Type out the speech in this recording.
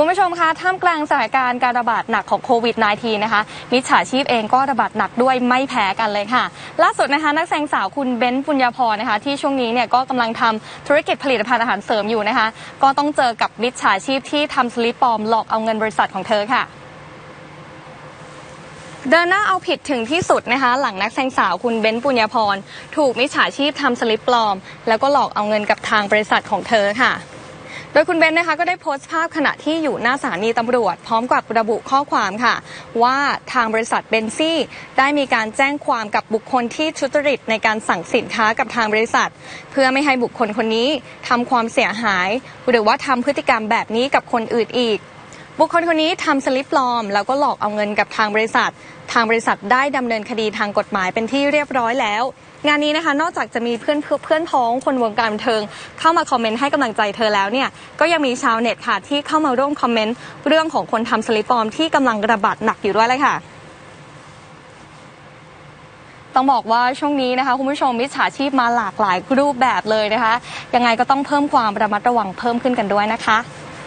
คุณผู้ชมคะท่ามกลางสถานการณ์การระบาดหนักของโควิด -19 นะคะ มิจฉาชีพเองก็ระบาดหนักด้วยไม่แพ้กันเลยค่ะ ล่าสุดนะคะ นักแสดงสาวคุณเบนซ์ปุญญาพรนะคะ ที่ช่วงนี้เนี่ยก็กำลังทำธุรกิจผลิตภัณฑ์อาหารเสริมอยู่นะคะ ก็ต้องเจอกับมิจฉาชีพที่ทำสลิปปลอมหลอกเอาเงินบริษัทของเธอค่ะเดินหน้าเอาผิดถึงที่สุดนะคะ หลังนักแสดงสาวคุณเบนซ์ปุญญาพร ถูกมิจฉาชีพทำสลิปปลอม แล้วก็หลอกเอาเงินกับทางบริษัทของเธอค่ะ โดยคุณเบนนะคะก็ได้โพสต์ภาพขณะที่อยู่หน้าสถานีตำรวจ พร้อมกับระบุข้อความค่ะ ว่าทางบริษัทเบนซี่ ได้มีการแจ้งความกับบุคคลที่ทุจริตในการสั่งสินค้ากับทางบริษัท เพื่อไม่ให้บุคคลคนนี้ทำความเสียหาย หรือว่าทำพฤติกรรมแบบนี้กับคนอื่นอีก บุคคลคนนี้ทำสลิปปลอม แล้วก็หลอกเอาเงินกับทางบริษัท ทางบริษัทได้ดำเนินคดีทางกฎหมายเป็นที่เรียบร้อยแล้ว งานนี้นะคะ นอกจากจะมีเพื่อนเพื่อนพ้องคนวงการบันเทิง เข้ามาคอมเมนต์ให้กำลังใจเธอแล้วเนี่ยก็ยังมีชาวเน็ตค่ะที่เข้ามาร่วมคอมเมนต์เรื่องของคนทำสลิปปลอมที่กำลังระบาดหนักอยู่ด้วยเลยค่ะต้องบอกว่าช่วงนี้นะคะคุณผู้ชมมิจฉาชีพมาหลากหลายรูปแบบเลยนะคะ ยังไงก็ต้องเพิ่มความระมัดระวังเพิ่มขึ้นกันด้วยนะคะ